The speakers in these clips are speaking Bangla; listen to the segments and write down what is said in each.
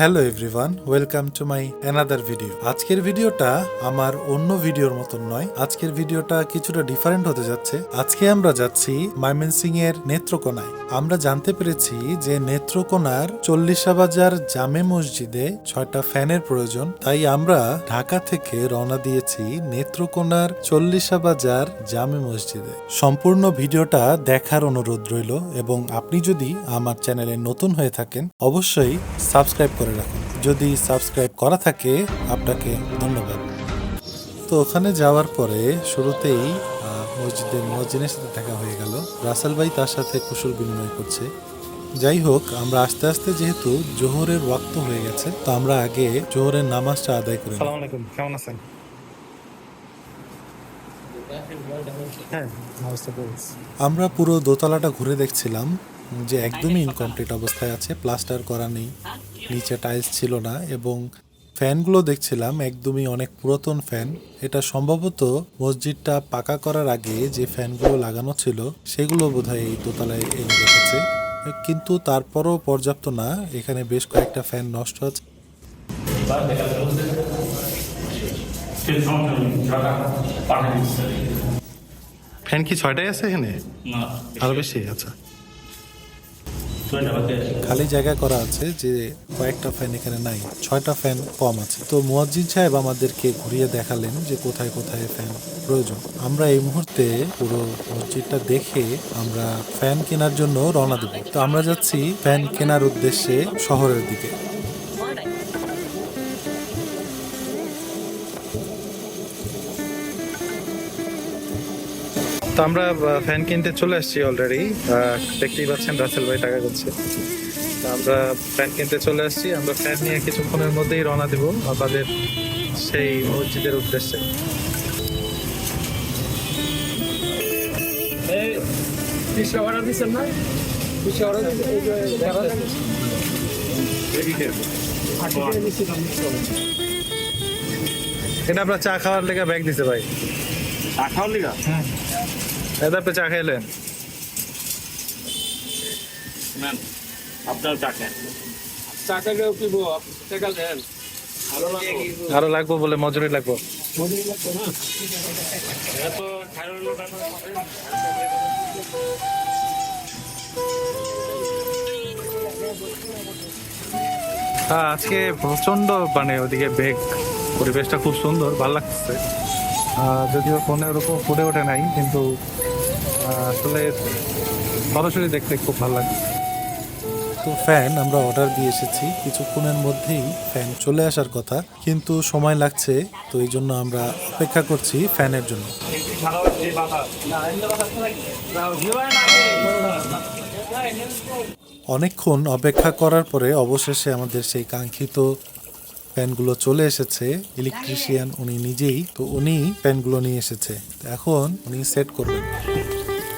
Hello everyone welcome to my another video আজকের ভিডিওটা আমার অন্য ভিডিওর মতন নয়। আজকের ভিডিওটা কিছুটা ডিফারেন্ট হতে যাচ্ছে। আজকে আমরা যাচ্ছি ময়মনসিং এর নেত্রকোনায়। আমরা জানতে পেরেছি যে নেত্রকোনার চল্লিশা বাজার জামে মসজিদে ছয়টা ফ্যানের প্রয়োজন। তাই আমরা ঢাকা থেকে রওনা দিয়েছি নেত্রকোনার চল্লিশা বাজার জামে মসজিদে। সম্পূর্ণ ভিডিওটা দেখার অনুরোধ রইল এবং আপনি যদি আমার চ্যানেলে নতুন হয়ে থাকেন, অবশ্যই সাবস্ক্রাইব করে রাখুন। যদি সাবস্ক্রাইব করা থাকে আপনাকে ধন্যবাদ। তো ওখানে যাওয়ার পরে শুরুতেই মসজিদের মসজিদের সাথে দেখা হয়ে গেল। রাসেল ভাই তার সাথে কুশল বিনিময় করছে। যাই হোক আমরা আস্তে আস্তে যেহেতু জোহরের ওয়াক্ত হয়ে গেছে তো আমরা আগে জোহরের নামাজটা আদায় করে নিই। সালাম আলাইকুম কেমন আছেন? হ্যাঁ। আমরা পুরো দোতলাটা ঘুরে দেখছিলাম। যে একদমই ইনকমপ্লিট অবস্থায় আছে প্লাস্টার করা নেই নিচে টাইলস ছিল না এবং ফ্যানগুলো দেখছিলাম একদমই অনেক পুরাতন ফ্যান এটা সম্ভবত মসজিদটা পাকা করার আগে যে ফ্যানগুলো লাগানো ছিল সেগুলো বোধহয় এই দোতলায় এনে রেখেছে। কিন্তু তারপরও পর্যাপ্ত না এখানে বেশ কয়েকটা ফ্যান নষ্ট আছে। ফ্যান কি ছয়টাই আছে এখানে? না। আরও বেশি? আচ্ছা। খালি জায়গা করা আছে যে কয়েকটা ফ্যান এখানে নাই, ছয়টা ফ্যান কম আছে। তো মুয়াজ্জিন সাহেব আমাদেরকে ঘুরিয়ে দেখালেন যে কোথায় কোথায় ফ্যান প্রয়োজন। আমরা এই মুহূর্তে পুরো মসজিদটা দেখে আমরা ফ্যান কেনার জন্য রওনা দেব। তো আমরা যাচ্ছি ফ্যান কেনার উদ্দেশ্যে শহরের দিকে। তো আমরা ফ্যান কিনতে চলে আসছি অলরেডি দেখতেই পাচ্ছেন রাসেল ভাই টাকা করছে। তো আমরা ফ্যান কিনতে চলে আসছি। আমরা ফ্যান নিয়ে কিছুক্ষণের মধ্যেই রওনা দিব আমাদের সেই মসজিদের উদ্দেশ্যে। এটা আপনার চা খাওয়ার লেগে ব্যাগ দিছে ভাই। আঠারো লিগা? এটা আপনি চা খাইলেন নেন আপনার আরও লাগবো বলে মজুরি লাগবো। হ্যাঁ আজকে প্রচণ্ড মানে ওদিকে বেগ পরিবেশটা খুব সুন্দর ভালো লাগছে যদিও ফোনে ওরকম ফুটে ওঠে নাই কিন্তু আসলে সরাসরি দেখতে খুব ভালো লাগে। তো ফ্যান, আমরা অর্ডার দিয়ে এসেছি। কিছুক্ষণের মধ্যেই ফ্যান চলে আসার কথা, কিন্তু সময় লাগছে, তো এই জন্য আমরা অপেক্ষা করছি ফ্যানের জন্য। অনেকক্ষণ অপেক্ষা করার পরে অবশেষে আমাদের সেই কাঙ্ক্ষিত ফ্যানগুলো চলে এসেছে। ইলেকট্রিশিয়ান উনি নিজেই, তো উনি ফ্যানগুলো নিয়ে এসেছে। এখন উনি সেট করবেন।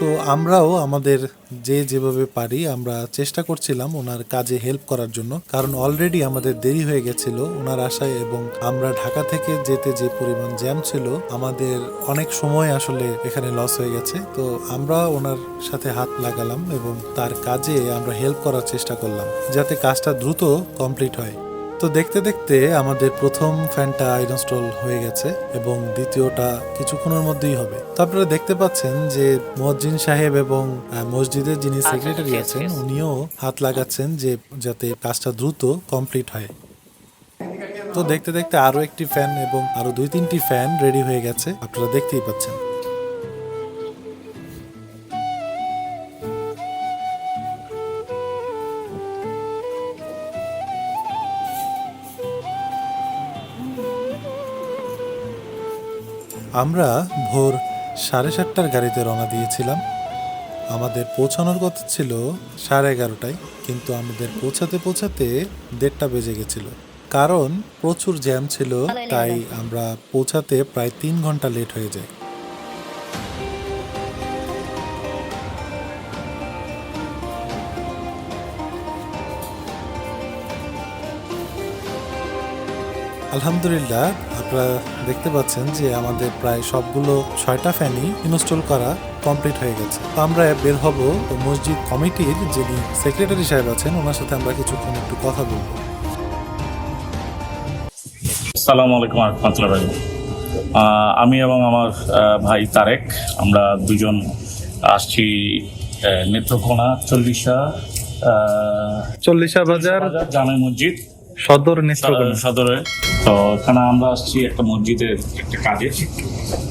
তো আমরাও আমাদের যে যেভাবে পারি, আমরা চেষ্টা করছিলাম ওনার কাজে হেল্প করার জন্য। কারণ অলরেডি আমাদের দেরি হয়ে গেছিল ওনার আশায় এবং আমরা ঢাকা থেকে যেতে যে পরিমাণ জ্যাম ছিল, আমাদের অনেক সময় আসলে এখানে লস হয়ে গেছে। তো আমরা ওনার সাথে হাত লাগালাম এবং তার কাজে আমরা হেল্প করার চেষ্টা করলাম, যাতে কাজটা দ্রুত কমপ্লিট হয়। তো দেখতে দেখতে আমাদের প্রথম ফ্যানটা ইনস্টল হয়ে গেছে এবং দ্বিতীয়টা কিছুক্ষণের মধ্যেই হবে। তো আপনারা দেখতে পাচ্ছেন যে মসজিদ সাহেব এবং মসজিদের যিনি সেক্রেটারি আছেন উনিও হাত লাগাচ্ছেন যে যাতে কাজটা দ্রুত কমপ্লিট হয়। তো দেখতে দেখতে আরও একটি ফ্যান এবং আরও দুই তিনটি ফ্যান রেডি হয়ে গেছে আপনারা দেখতেই পাচ্ছেন। আমরা ভোর সাড়ে সাতটার গাড়িতে রওনা দিয়েছিলাম। আমাদের পৌঁছানোর কথা ছিল সাড়ে এগারোটায় কিন্তু আমাদের পৌঁছাতে পৌঁছাতে দেড়টা বেজে গেছিল। কারণ প্রচুর জ্যাম ছিল তাই আমরা পৌঁছাতে প্রায় তিন ঘণ্টা লেট হয়ে যায়। আলহামদুলিল্লাহ আপনারা দেখতে পাচ্ছেন যে আমাদের প্রায় সবগুলো ছয়টা ফ্যানই ইনস্টল করা কমপ্লিট হয়ে গেছে। তো আমরা বের হব তো মসজিদ কমিটির যিনি সেক্রেটারি সাহেব আছেন ওনার সাথে আমরা কিছুক্ষণ একটু কথা বলব। আসসালামু আলাইকুম রহমতুল্লাহ ভাই আহ, আমি এবং আমার আহ, ভাই তারেক আমরা দুজন আসছি আহ, নেত্রকোনা চল্লিশা চল্লিশা বাজার জামে মসজিদ। সদর নেত্রকোনা সদরে। তো এখানে আমরা আসছি একটা মসজিদের একটা কাজে।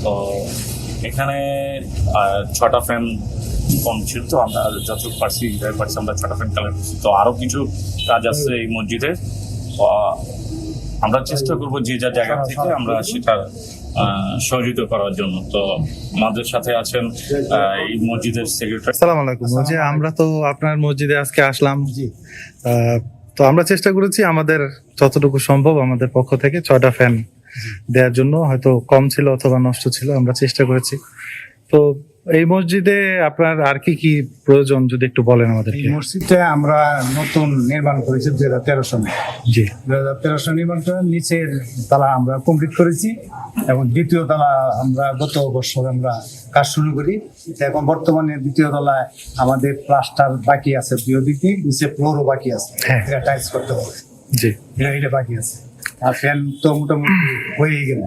তো এখানে আহ, ছটা ফ্যান কম ছিল তো আমরা যতটুকু পারছি পারছি আমরা ছটা ফ্যান কালেক্ট করছি। তো আরও কিছু কাজ আছে এই মসজিদে। আমরা চেষ্টা করব যে যা জায়গা থেকে আমরা সেটা আহ, সহযোগিতা করার জন্য। তো আমাদের সাথে আছেন আহ, এই মসজিদের সেক্রেটারি আসসালামু আলাইকুম। যে আমরা তো আপনার মসজিদে আজকে আসলাম। আহ, তো আমরা চেষ্টা করেছি আমাদের যতটুকু সম্ভব আমাদের পক্ষ থেকে ছয়টা ফ্যান দেওয়ার জন্য। হয়তো কম ছিল অথবা নষ্ট ছিল আমরা চেষ্টা করেছি। তো এই মসজিদে আপনার আর কি কি প্রয়োজন যদি একটু বলেন আমাদের এই মসজিদটা আমরা নতুন নির্মাণ করেছি দুই হাজার তেরো সালে। জি। দুই হাজার তেরো সালে নির্মাণ করে নিচের তালা আমরা কমপ্লিট করেছি এবং দ্বিতীয় তালা আমরা গত বছর আমরা কাজ শুরু করি। এখন বর্তমানে দ্বিতীয় তলায় আমাদের প্লাস্টার বাকি আছে দুই দিকে নিচে ফ্লোরও বাকি আছে। হ্যাঁ। এটা টাইলস করতে হবে। জি। এটা বাকি আছে। ফ্যান তো মোটামুটি হয়েই গেল।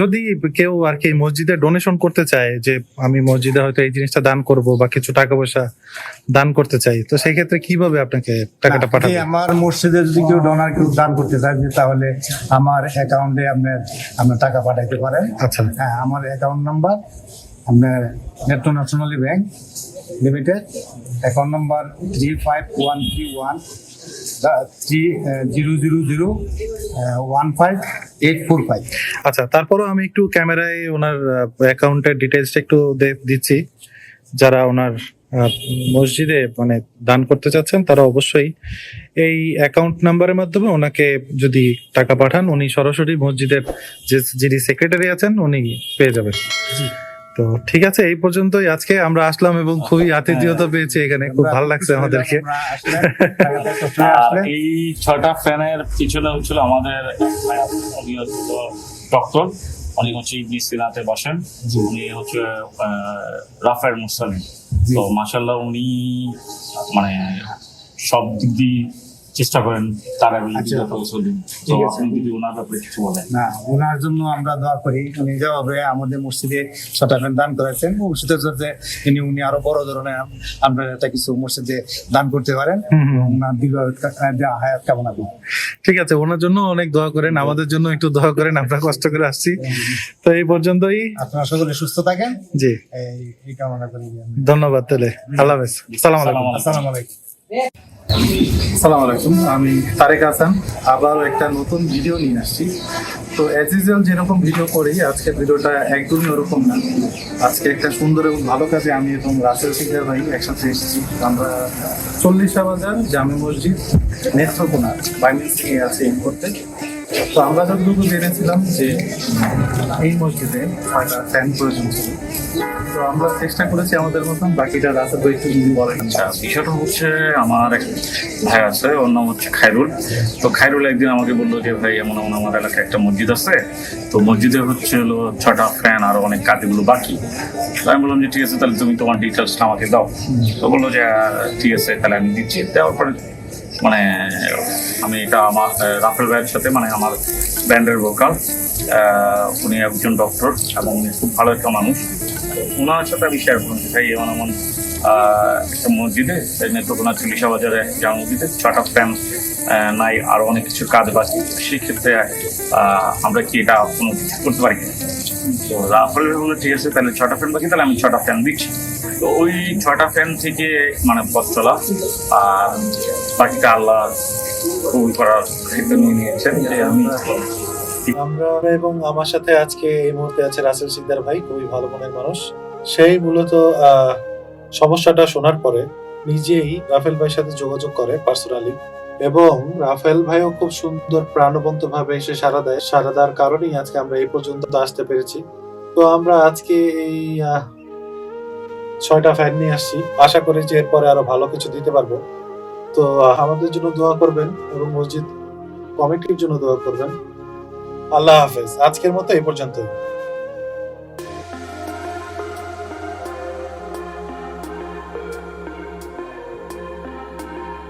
যদি কেউ আর কি মসজিদে ডোনেশন করতে চায় যে আমি মসজিদে হয়তো এই জিনিসটা দান করব বা কিছু টাকা পয়সা দান করতে চাই তো সেই ক্ষেত্রে কীভাবে আপনাকে টাকাটা পাঠাবে? আমার মসজিদে যদি কেউ ডোনার কেউ দান করতে চায় যে তাহলে আমার অ্যাকাউন্টে আপনার আপনার টাকা পাঠাইতে পারেন। আচ্ছা। হ্যাঁ আমার অ্যাকাউন্ট নাম্বার আপনার নেটো nationally bank limited account number three five one three one three zero zero zero one five eight four five আচ্ছা তারপরও আমি একটু ক্যামেরায় ওনার অ্যাকাউন্টের ডিটেলসটা একটু দিচ্ছি। যারা ওনার মসজিদে মানে দান করতে চাচ্ছেন তারা অবশ্যই এই অ্যাকাউন্ট নাম্বারের মাধ্যমে ওনাকে যদি টাকা পাঠান উনি সরাসরি মসজিদের যে যিনি সেক্রেটারি আছেন উনি পেয়ে যাবেন। তো ঠিক আছে এই পর্যন্তই আজকে আমরা আসলাম এবং খুবই আতিথিয়তা পেয়েছি এখানে। খুব ভালো লাগছে আমাদেরকে। এই ছয়টা ফ্যানের পিছনে হচ্ছিল আমাদের ডক্টর উনি হচ্ছে ইবনি সিনাতে বসেন। উনি হচ্ছে আহ, রাফের মুসালিম। তো মাসাল্লাহ উনি মানে সব দিক দিয়ে চেষ্টা করেন তারা আচ্ছা। না ওনার জন্য আমরা দোয়া করি। উনি যেভাবে আমাদের মসজিদে শতাকার দান করেছেন ভবিষ্যতে যাতে ইনি উনি আরও বড় ধরনের আপনার একটা কিছু মসজিদে দান করতে পারেন। ওনার দীর্ঘ হায়াত কামনা করি। ঠিক আছে ওনার জন্য অনেক দোয়া করেন। আমাদের জন্য একটু দোয়া করেন আমরা কষ্ট করে আসছি। তো এই পর্যন্তই। আপনারা সকলে সুস্থ থাকেন। জি। এই কামনা করি। ধন্যবাদ তাহলে। আল্লাহ হাফেজ। সালাম আলাইকুম। আসসালামু আলাইকুম। সালাম আলাইকুম, আমি তারেক হাসান। আবারও একটা নতুন ভিডিও নিয়ে আসছি। তো অ্যাজ ইউজুয়াল যেরকম ভিডিও করি, আজকে ভিডিওটা একদমই ওরকম না। আজকে একটা সুন্দর এবং ভালো কাজে আমি এবং রাসেল সিংহের ভাই একসাথে এসেছি আমরা চল্লিশা বাজার, জামে মসজিদ, নেত্রকোনা এ আছে এই করতে তো আমরা যতটুকু জেনেছিলাম যে এই মসজিদে ছয়টা ফ্যান প্রয়োজন ছিল। তো আমরা চেষ্টা করেছি আমাদের মতন, বাকিটা রাসেল ভাই একটু যদি বলেন আচ্ছা বিষয়টা হচ্ছে আমার এক ভাই আছে, ওর নাম হচ্ছে খাইরুল তো খাইরুল একদিন আমাকে বলল যে, ভাই, এমন এমন আমার এলাকায় একটা মসজিদ আছে। তো মসজিদে হচ্ছে হলো ছটা ফ্যান আর অনেক কাজগুলো বাকি। তো আমি বললাম যে, ঠিক আছে, তাহলে তুমি তোমার ডিটেলসটা আমাকে দাও। তো বলল যে ঠিক আছে, তাহলে আমি দিচ্ছি। দেওয়ার পরে মানে আমি এটা আমার রাফেল ভাইয়ের সাথে মানে আমার ব্যান্ডের ভোকাল উনি একজন ডক্টর এবং উনি খুব ভালো একটা মানুষ। ওনার সাথে আমি শেয়ার করছি ভাই, এমন এমন একটা মসজিদে নেত্রকোনা চল্লিশা বাজারে জামা মসজিদে ছটা ফ্যান নাই আরও অনেক কিছু কাজ বাকি। সেক্ষেত্রে আমরা কি এটা কোনো কিছু করতে পারি কিনা? তো রাফেল ভাই বলল, ঠিক আছে, তাহলে ছটা ফ্যান বাকি, তাহলে আমি ছটা ফ্যান দিচ্ছি। তো ওই ছটা ফ্যান থেকে মানে পথ চলা, আর বাকিটা আল্লাহ কবুল নিয়ে নিয়েছেন যে আমি আমরা এবং আমার সাথে আজকে এই মুহূর্তে আছে রাসেল সিকদার ভাই, খুবই ভালো মনের মানুষ। সেই মূলত সমস্যাটা শোনার পরে নিজেই রাফেল ভাইয়ের সাথে যোগাযোগ করে পার্সোনালি এবং রাফেল ভাইও খুব সুন্দর প্রাণবন্ত ভাবে এসে সারা দেয়। সারা দেওয়ার কারণেই আজকে আমরা এই পর্যন্ত আসতে পেরেছি। তো আমরা আজকে এই ছয়টা ফ্যান নিয়ে আসছি। আশা করি যে এরপরে আরও ভালো কিছু দিতে পারব। তো আমাদের জন্য দোয়া করবেন এবং মসজিদ কমিটির জন্য দোয়া করবেন। আল্লাহ হাফেজ। আজকের মতো এই পর্যন্তই।